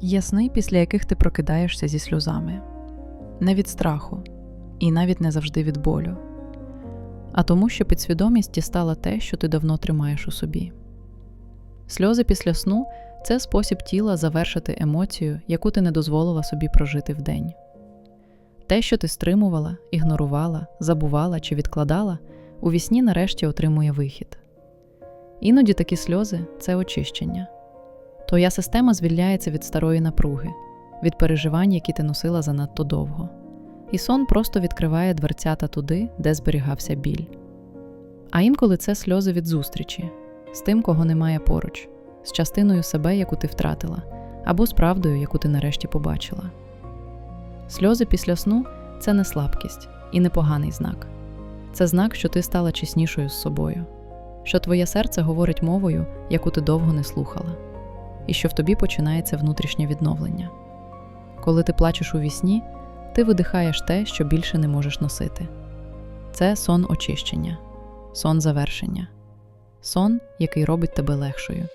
Є сни, після яких ти прокидаєшся зі сльозами, не від страху і навіть не завжди від болю, а тому, що підсвідомість дістала те, що ти давно тримаєш у собі. Сльози після сну це спосіб тіла завершити емоцію, яку ти не дозволила собі прожити вдень. Те, що ти стримувала, ігнорувала, забувала чи відкладала, у вісні нарешті отримує вихід. Іноді такі сльози це очищення. Твоя система звільняється від старої напруги, від переживань, які ти носила занадто довго. І сон просто відкриває дверцята туди, де зберігався біль. А інколи це сльози від зустрічі з тим, кого немає поруч, з частиною себе, яку ти втратила, або з правдою, яку ти нарешті побачила. Сльози після сну це не слабкість і не поганий знак. Це знак, що ти стала чеснішою з собою, що твоє серце говорить мовою, яку ти довго не слухала, і що в тобі починається внутрішнє відновлення. Коли ти плачеш у вісні, ти видихаєш те, що більше не можеш носити. Це сон очищення, сон завершення, сон, який робить тебе легшою.